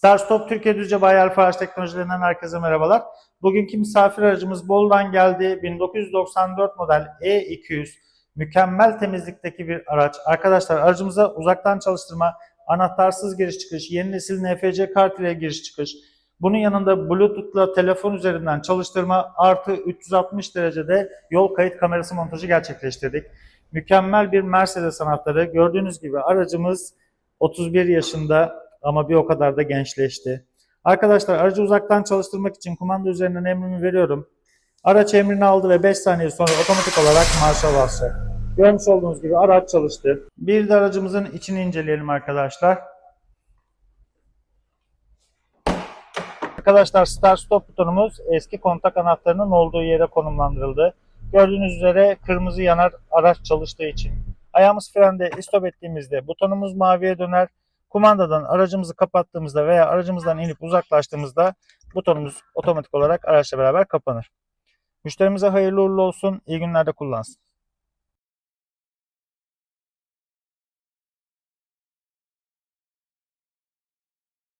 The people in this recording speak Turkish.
Star Stop Türkiye Düzce Bayi Alfa Araç Teknolojilerinden herkese merhabalar. Bugünkü misafir aracımız Bolu'dan geldi. 1994 model E200 mükemmel temizlikteki bir araç. Arkadaşlar aracımıza uzaktan çalıştırma, anahtarsız giriş çıkış, yeni nesil NFC kart ile giriş çıkış, bunun yanında Bluetooth'la telefon üzerinden çalıştırma artı 360 derecede yol kayıt kamerası montajı gerçekleştirdik. Mükemmel bir Mercedes anahtarı. Gördüğünüz gibi aracımız 31 yaşında ama bir o kadar da gençleşti. Arkadaşlar aracı uzaktan çalıştırmak için kumanda üzerinden emrimi veriyorum. Araç emrini aldı ve 5 saniye sonra otomatik olarak marşa basacak. Görmüş olduğunuz gibi araç çalıştı. Bir de aracımızın içini inceleyelim arkadaşlar. Arkadaşlar start stop butonumuz eski kontak anahtarının olduğu yere konumlandırıldı. Gördüğünüz üzere kırmızı yanar araç çalıştığı için. Ayağımız frende istop ettiğimizde butonumuz maviye döner. Kumandadan aracımızı kapattığımızda veya aracımızdan inip uzaklaştığımızda butonumuz otomatik olarak araçla beraber kapanır. Müşterimize hayırlı uğurlu olsun. İyi günlerde kullansın.